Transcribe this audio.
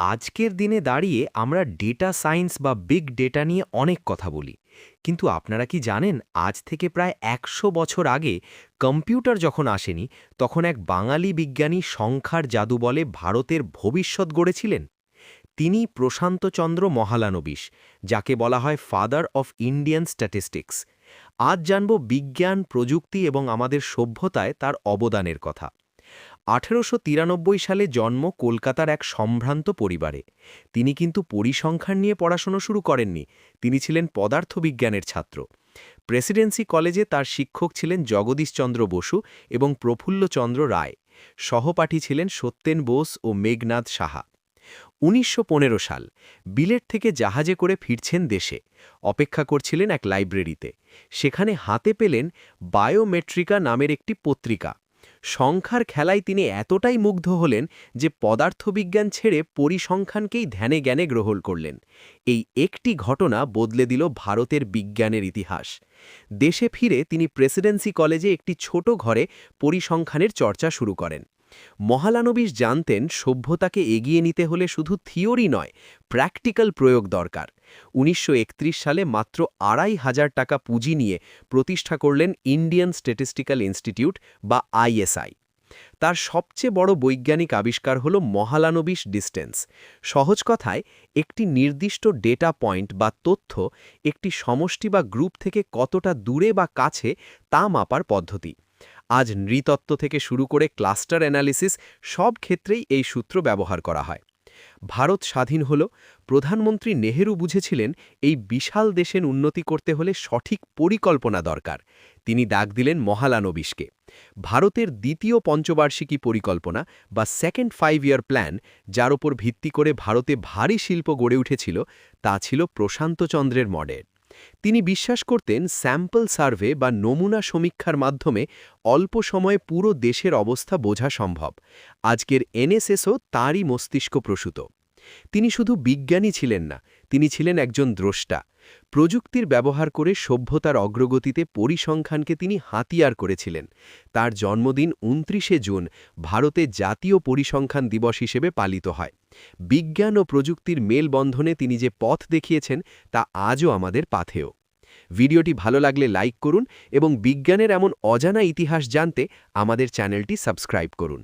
আজকের দিনে দাঁড়িয়ে আমরা ডেটা সায়েন্স বা বিগ ডেটা নিয়ে অনেক কথা বলি। কিন্তু আপনারা কি জানেন, আজ থেকে প্রায় একশো বছর আগে কম্পিউটার যখন আসেনি, তখন এক বাঙালি বিজ্ঞানী সংখ্যার জাদু বলে ভারতের ভবিষ্যৎ গড়েছিলেন। তিনি প্রশান্তচন্দ্র মহালানবিশ, যাকে বলা হয় ফাদার অফ ইন্ডিয়ান স্ট্যাটিস্টিক্স আজ জানব বিজ্ঞান, প্রযুক্তি এবং আমাদের সভ্যতায় তার অবদানের কথা। আঠেরোশো তিরানব্বই সালে জন্ম কলকাতার এক সম্ভ্রান্ত পরিবারে। তিনি কিন্তু পরিসংখ্যান নিয়ে পড়াশোনা শুরু করেননি, তিনি ছিলেন পদার্থবিজ্ঞানের ছাত্র। প্রেসিডেন্সি কলেজে তার শিক্ষক ছিলেন জগদীশচন্দ্র বসু এবং প্রফুল্লচন্দ্র রায়। সহপাঠী ছিলেন সত্যেন বোস ও মেঘনাথ সাহা। উনিশশো পনেরো সাল, বিলেট থেকে জাহাজে করে ফিরছেন দেশে। অপেক্ষা করছিলেন এক লাইব্রেরিতে। সেখানে হাতে পেলেন বায়োমেট্রিকা নামের একটি পত্রিকা। সংখ্যার খেলায় তিনি এতটাই মুগ্ধ হলেন যে পদার্থবিজ্ঞান ছেড়ে পরিসংখ্যানকেই ধ্যানে জ্ঞানে গ্রহণ করলেন। এই একটি ঘটনা বদলে দিল ভারতের বিজ্ঞানের ইতিহাস। দেশে ফিরে তিনি প্রেসিডেন্সি কলেজে একটি ছোট ঘরে পরিসংখ্যানের চর্চা শুরু করেন। মহালানবিশ জানতেন সভ্যতাকে এগিয়ে নিতে হলে শুধু থিওরি নয়, প্র্যাকটিক্যাল প্রয়োগ দরকার। উনিশশো একত্রিশ সালে মাত্র আড়াই হাজার টাকা পুঁজি নিয়ে প্রতিষ্ঠা করলেন ইন্ডিয়ান স্ট্যাটিস্টিক্যাল ইনস্টিটিউট বা আইএসআই। তার সবচেয়ে বড় বৈজ্ঞানিক আবিষ্কার হল মহালানবিশ ডিস্টেন্স। সহজ কথায়, একটি নির্দিষ্ট ডেটা পয়েন্ট বা তথ্য একটি সমষ্টি বা গ্রুপ থেকে কতটা দূরে বা কাছে তা মাপার পদ্ধতি। আজ নৃতত্ত্ব থেকে শুরু করে ক্লাস্টার অ্যানালিসিস সব ক্ষেত্রেই এই সূত্র ব্যবহার করা হয়। ভারত স্বাধীন হল, প্রধানমন্ত্রী নেহেরু বুঝেছিলেন এই বিশাল দেশের উন্নতি করতে হলে সঠিক পরিকল্পনা দরকার। তিনি ডাক দিলেন মহালানবিশকে। ভারতের দ্বিতীয় পঞ্চবার্ষিকী পরিকল্পনা বা সেকেন্ড ফাইভ ইয়ার প্ল্যান যার ওপর ভিত্তি করে ভারতে ভারী শিল্প গড়ে উঠেছিল, তা ছিল প্রশান্তচন্দ্রের মডেল তিনি বিশ্বাস করতেন স্যাম্পল সার্ভে বা নমুনা সমীক্ষার মাধ্যমে অল্প সময়ে পুরো দেশের অবস্থা বোঝা সম্ভব। আজকের এনএসএসও তারই মস্তিষ্ক প্রসূত। তিনি শুধু বিজ্ঞানী ছিলেন না, তিনি ছিলেন একজন দ্রষ্টা। প্রযুক্তির ব্যবহার করে সভ্যতার অগ্রগতিতে পরিসংখ্যানকে তিনি হাতিয়ার করেছিলেন। তার জন্মদিন উনত্রিশে জুন ভারতে জাতীয় পরিসংখ্যান দিবস হিসেবে পালিত হয়। বিজ্ঞান ও প্রযুক্তির মেলবন্ধনে তিনি যে পথ দেখিয়েছেন, তা আজও আমাদের পাথেয়। ভিডিওটি ভালো লাগলে লাইক করুন এবং বিজ্ঞানের এমন অজানা ইতিহাস জানতে আমাদের চ্যানেলটি সাবস্ক্রাইব করুন।